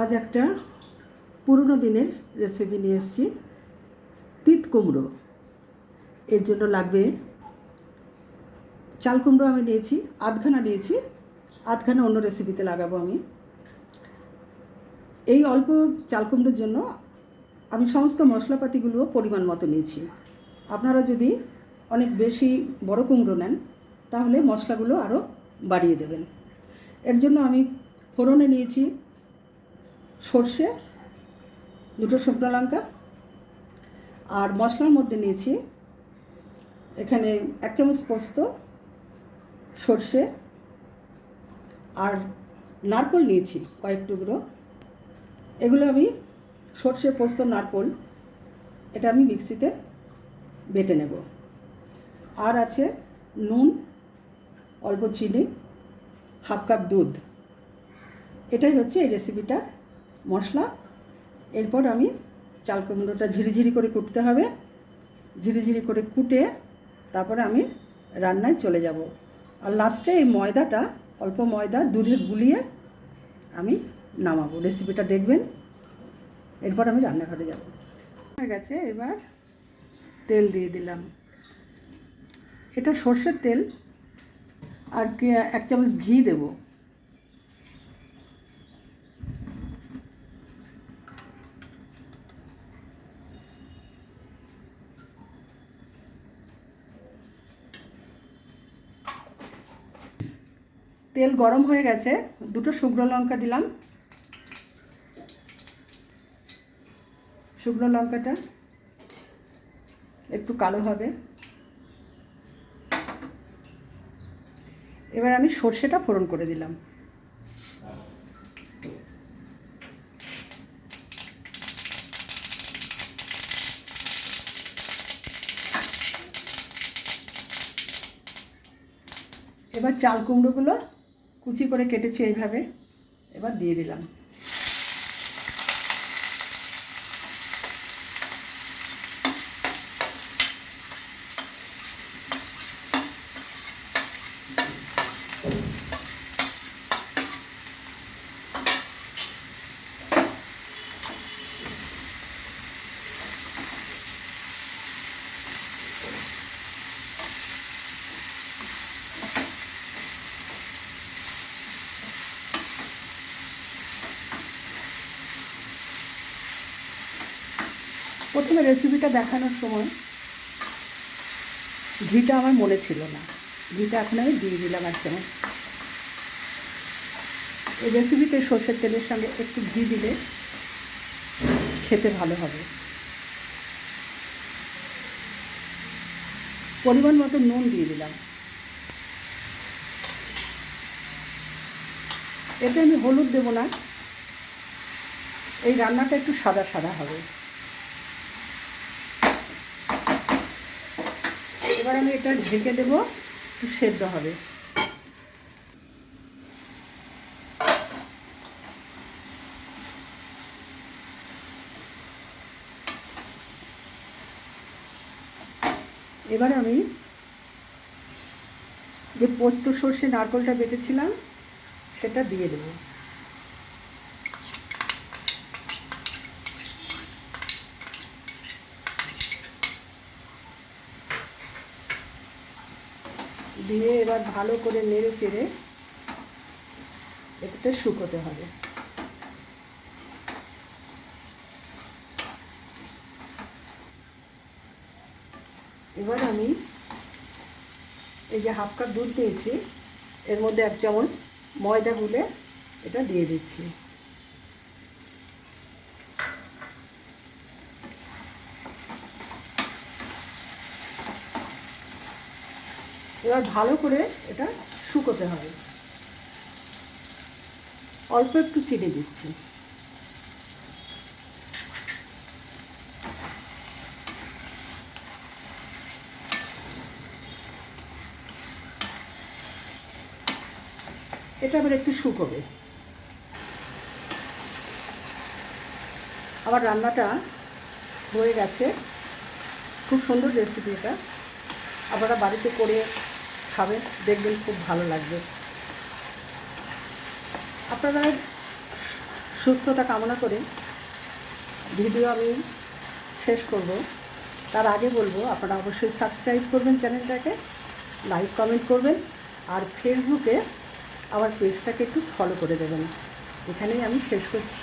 আজ একটা পুরনো দিনের রেসিপি নিয়ে এসেছি, তিত কুমড়ো। এর জন্য লাগবে চাল কুমড়ো আমি নিয়েছি, আধখানা নিয়েছি, আধখানা অন্য রেসিপিতে লাগাবো আমি। এই অল্প চাল কুমড়োর জন্য আমি সমস্ত মশলাপাতিগুলো পরিমাণ মতো নিয়েছি। আপনারা যদি অনেক বেশি বড় কুমড়ো নেন, তাহলে মশলাগুলো আরও বাড়িয়ে দেবেন। এর জন্য আমি ফোড়নে নিয়েছি সর্ষে, দুটো শুকনো লঙ্কা আর মশলার মধ্যে নিয়েছি এখানে এক চামচ পোস্ত, সর্ষে আর নারকোল নিয়েছি কয়েক টুকরো। এগুলো আমি সর্ষে, পোস্ত, নারকোল এটা আমি মিক্সিতে বেটে নেব। আর আছে নুন, অল্প চিনি, হাফ কাপ দুধ। এটাই হচ্ছে এই রেসিপিটার মশলা, এরপর আমি চাল কুমড়োটা ঝিরিঝিরি করে কুটতে হবে। ঝিরিঝিরি করে কুটে তারপরে আমি রান্নায় চলে যাব। আর লাস্টে এই ময়দাটা, অল্প ময়দা, দুধে গুলিয়ে আমি নামাবো। রেসিপিটা দেখবেন। এরপর আমি রান্নাঘরে যাব। হয়ে গেছে, এবার তেল দিয়ে দিলাম। এটা সর্ষের তেল। আর এক চামচ ঘি দেবো। তেল গরম হয়ে গেছে, দুটো শুকনো লঙ্কা দিলাম। শুকনো লঙ্কাটা একটু কালো হবে। এবার আমি সর্ষেটা ফোড়ন করে দিলাম। এবার চাল কুমড়োগুলো কুচি করে কেটেছি এইভাবে। এবার দিয়ে দিলাম। প্রথমে রেসিপিটা দেখানোর সময় ঘিটা আমার মনে ছিল না। ঘিটা এখন আমি দিয়ে দিলাম এক চামচ এই রেসিপিতে সর্ষের তেলের সঙ্গে একটু ঘি দিলে খেতে ভালো হবে। পরিমাণ মতো নুন দিয়ে দিলাম। এতে আমি হলুদ দেবো না। এই রান্নাটা একটু সাদা সাদা হবে। এবার আমি এটা ঢেকে দেবো সেদ্ধ হবে। এবার আমি যে পোস্ত সর্ষে নারকলটা বেটেছিলাম, সেটা দিয়ে দেবো। দিয়ে এবার ভালো করে নেড়ে চেড়ে এটাতে শুকোতে হবে। এবার আমি এই যে হাফ কাপ দুধ দিয়েছি, এর মধ্যে এক চামচ ময়দা গুলে এটা দিয়ে দিচ্ছি। এবার ভালো করে এটা শুকোতে হবে। অল্প একটু চিনি দিচ্ছি। এটা আবার একটু শুকোবে। আবার রান্নাটা হয়ে গেছে। খুব সুন্দর রেসিপি এটা। আপনারা বাড়িতে করে খাবেন, দেখবেন খুব ভালো লাগবে। আপনারা সুস্থতা কামনা করে ভিডিও আমি শেষ করব। তার আগে বলব, আপনারা অবশ্যই সাবস্ক্রাইব করবেন চ্যানেলটাকে লাইক কমেন্ট করবেন, আর ফেসবুকে আমার পেজটাকে একটু ফলো করে দেবেন। এখানেই আমি শেষ করছি।